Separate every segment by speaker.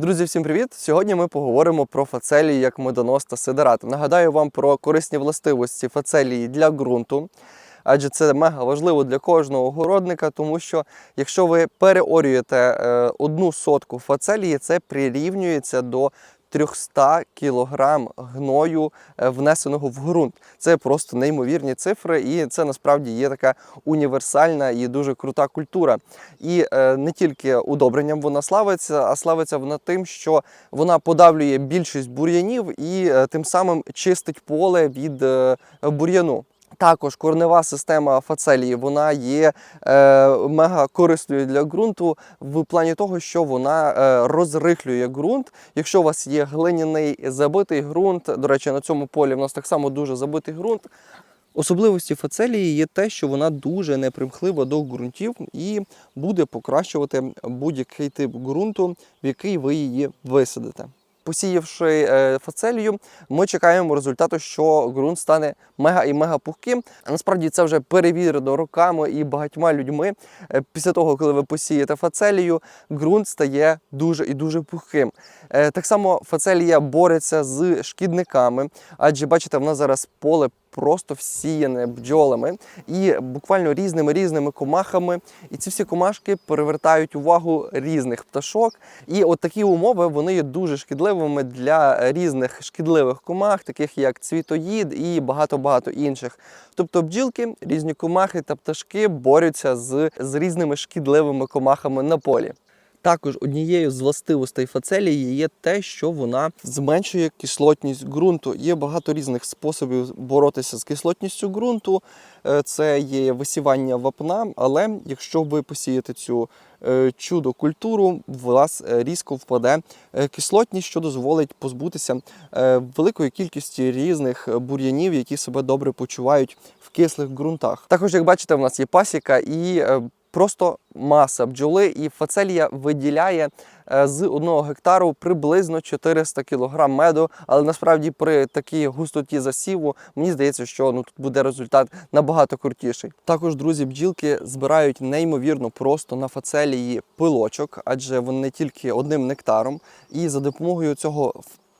Speaker 1: Друзі, всім привіт! Сьогодні ми поговоримо про фацелії як медонос та сидерат. Нагадаю вам про корисні властивості фацелії для ґрунту. Адже це мега важливо для кожного городника, тому що якщо ви переорюєте е, одну сотку фацелії, це прирівнюється до 300 кг гною е, внесеного в ґрунт. Це просто неймовірні цифри, і це насправді є така універсальна і дуже крута культура. І е, не тільки удобренням вона славиться, а славиться вона тим, що вона подавлює більшість бур'янів і е, тим самим чистить поле від бур'яну. Також корнева система фацелії вона є е, мега корисною для ґрунту в плані того, що вона е, розрихлює ґрунт. Якщо у вас є глиняний забитий ґрунт, до речі, на цьому полі в нас так само дуже забитий ґрунт. Особливості фацелії є те, що вона дуже непримхлива до ґрунтів і буде покращувати будь-який тип ґрунту, в який ви її висадите. Посіявши е, фацелію, ми чекаємо результату, що ґрунт стане мега і мега пухким. А насправді це вже перевірено роками і багатьма людьми. Е, Після того, коли ви посієте фацелію, ґрунт стає дуже і дуже пухким. Е, Так само фацелія бореться з шкідниками, адже бачите, в нас зараз поле просто всіяне бджолами і буквально різними різними комахами. І ці всі комашки привертають увагу різних пташок. І от такі умови вони є дуже шкідливими для різних шкідливих комах, таких як цвітоїд і багато-багато інших. Тобто бджілки, різні комахи та пташки борються з, з різними шкідливими комахами на полі. Також однією з властивостей фацелії є те, що вона зменшує кислотність ґрунту. Є багато різних способів боротися з кислотністю ґрунту. Е, Це є висівання вапна, але якщо ви посієте цю е, чудо культуру, в вас е, різко впаде кислотність, що дозволить позбутися великої кількості різних бур'янів, які себе добре почувають в кислих ґрунтах. Також, як бачите, в нас є пасіка і просто маса бджоли, і фацелія виділяє е, з одного гектару приблизно 400 кг меду. Але насправді при такій густоті засіву мені здається, що ну тут буде результат набагато крутіший. Також друзі, бджілки збирають неймовірно просто на фацелії пилочок, адже вони тільки одним нектаром, і за допомогою цього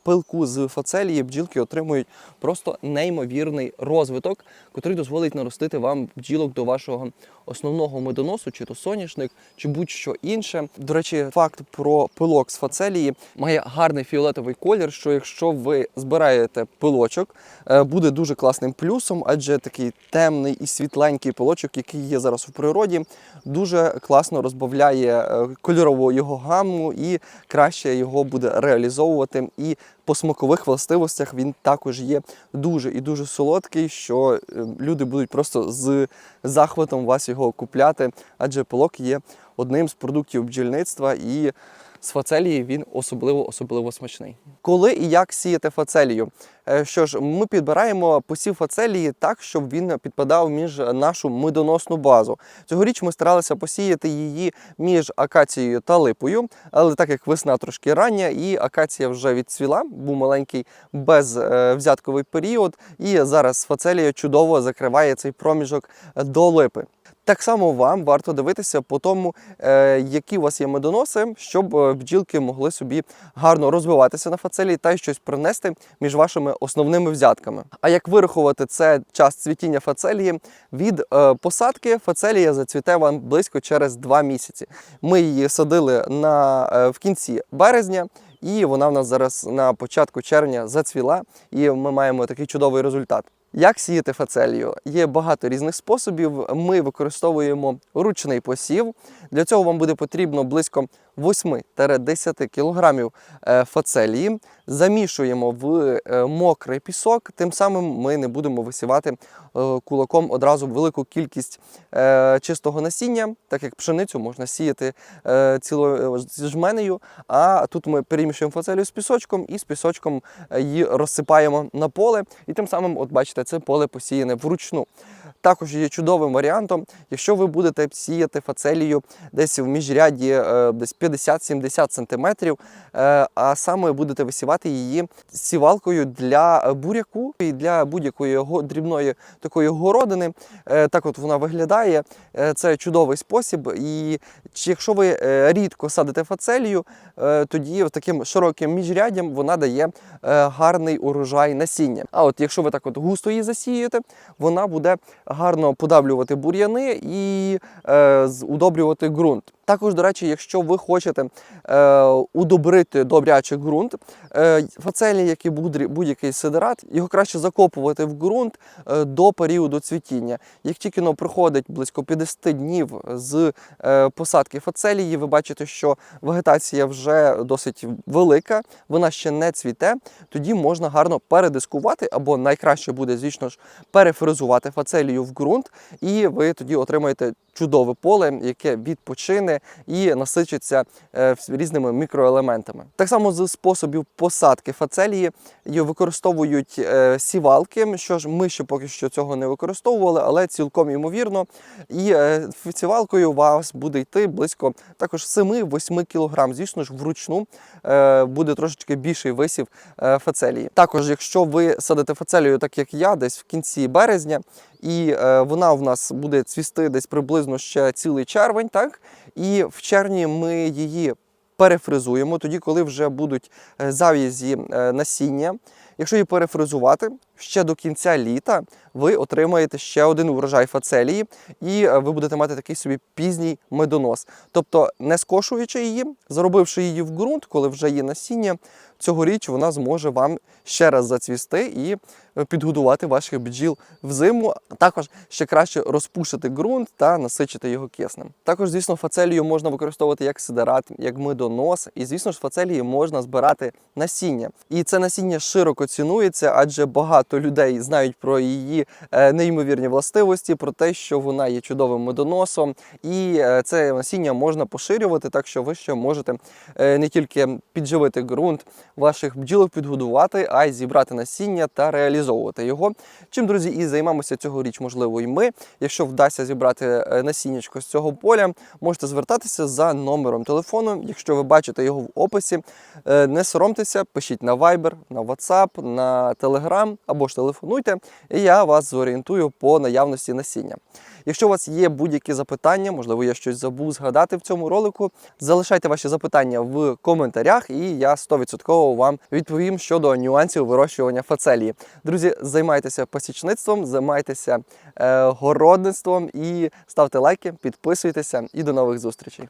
Speaker 1: пилку з фацелії бджілки отримують просто неймовірний розвиток, який дозволить наростити вам бджілок до вашого основного медоносу, чи то соняшник, чи будь-що інше. До речі, факт про пилок з фацелії має гарний фіолетовий колір. Що якщо ви збираєте пилочок, е, буде дуже класним плюсом, адже такий темний і світленький пилочок, який є зараз у природі, дуже класно розбавляє е, кольорову його гамму і краще його буде реалізовувати. І по смакових властивостях він також є дуже і дуже солодкий, що е, люди будуть просто з захватом вас його купляти, адже пилок є одним з продуктів бджільництва і з фацелії він особливо особливо смачний. Коли і як сіяти фацелію? Е, Що ж, ми підбираємо посів фацелії так, щоб він підпадав між нашу медоносну базу. Цьогоріч ми старалися посіяти її між акацією та липою, але так як весна трошки рання, і акація вже відцвіла, був маленький безвзятковий період, і зараз фацелія чудово закриває цей проміжок до липи. Так само вам варто дивитися по тому, е, які у вас є медоноси, щоб е, бджілки могли собі гарно розвиватися на фацелії та й щось принести між вашими основними взятками. А як вирахувати це час цвітіння фацелії? Від е, посадки фацелія зацвіте вам близько через 2 місяці. Ми її садили на, в кінці березня. І вона в нас зараз на початку червня зацвіла, і ми маємо такий чудовий результат. Як сіяти фацелію? Є багато різних способів. Ми використовуємо ручний посів. Для цього вам буде потрібно близько 8-10 кг е, фацелії. Замішуємо в е, мокрий пісок, тим самим ми не будемо висівати е, кулаком одразу велику кількість чистого насіння, так як пшеницю можна сіяти цілою жменею. А тут ми перемішуємо фацелію з пісочком і з пісочком її розсипаємо на поле. І тим самим, от бачите, це поле посіяне вручну. Також є чудовим варіантом, якщо ви будете сіяти фацелію десь в міжряді е, десь 50-70 см, а саме будете висівати її сівалкою для буряку і для будь-якої дрібної такої городини. Е, Так от вона виглядає. Е, Це чудовий спосіб. І якщо ви е, рідко садите фацелію, е, тоді таким широким міжряддям вона дає е, гарний урожай насіння. А от якщо ви так от густо її засієте, вона буде гарно подавлювати бур'яни і е, удобрювати ґрунт. Також, до речі, якщо ви хочете е, удобрити добряче ґрунт, е, фацелія, як і будь- будь-який сидерат, його краще закопувати в ґрунт е, до періоду цвітіння. Як тільки но проходить близько 50 днів з е, посадки фацелії, ви бачите, що вегетація вже досить велика, вона ще не цвіте, тоді можна гарно передискувати, або найкраще буде, звісно ж, перефрезувати фацелію в ґрунт, і ви тоді отримаєте чудове поле, яке відпочине і насичиться е, різними мікроелементами. Так само з способів посадки фацелії її використовують е, сівалки. Що ж, ми ще поки що цього не використовували, але цілком ймовірно. І е, сівалкою у вас буде йти близько також 7-8 кг. Звісно ж, вручну буде трошечки більший висів фацелії. Також, якщо ви садите фацелію, так як я, десь в кінці березня, і е, вона в нас буде цвісти десь приблизно ще цілий червень, так? І в червні ми її перефризуємо, тоді, коли вже будуть е, зав'язі е, насіння. Якщо її перефризувати, ще до кінця літа ви отримаєте ще один урожай фацелії, і е, ви будете мати такий собі пізній медонос. Тобто, не скошуючи її, заробивши її в ґрунт, коли вже є насіння, цьогоріч вона зможе вам ще раз зацвісти і е, підгодувати ваших бджіл взиму, також ще краще розпушити ґрунт та насичити його киснем. Також, звісно, фацелію можна використовувати як сидерат, як медонос, і звісно ж, фацелії можна збирати насіння. І це насіння широко цінується, адже багато людей знають про її неймовірні властивості, про те, що вона є чудовим медоносом, і е, це насіння можна поширювати, так що ви ще можете е, не тільки підживити ґрунт ваших бджілок, підгодувати, а й зібрати насіння та реалізовувати його. Чим, друзі, і займаємося цьогоріч, можливо, і ми. Якщо вдасться зібрати е, насіннячко з цього поля, можете звертатися за номером телефону. Якщо ви бачите його в описі, е, не соромтеся, пишіть на Viber, на WhatsApp, на Telegram або ж телефонуйте, і я вас зорієнтую по наявності насіння. Якщо у вас є будь-які запитання, можливо, я щось забув згадати в цьому ролику, залишайте ваші запитання в коментарях, і я 100% вам відповім щодо нюансів вирощування фацелії. Друзі, займайтеся пасічництвом, займайтеся е, городництвом і ставте лайки, підписуйтеся і до нових зустрічей.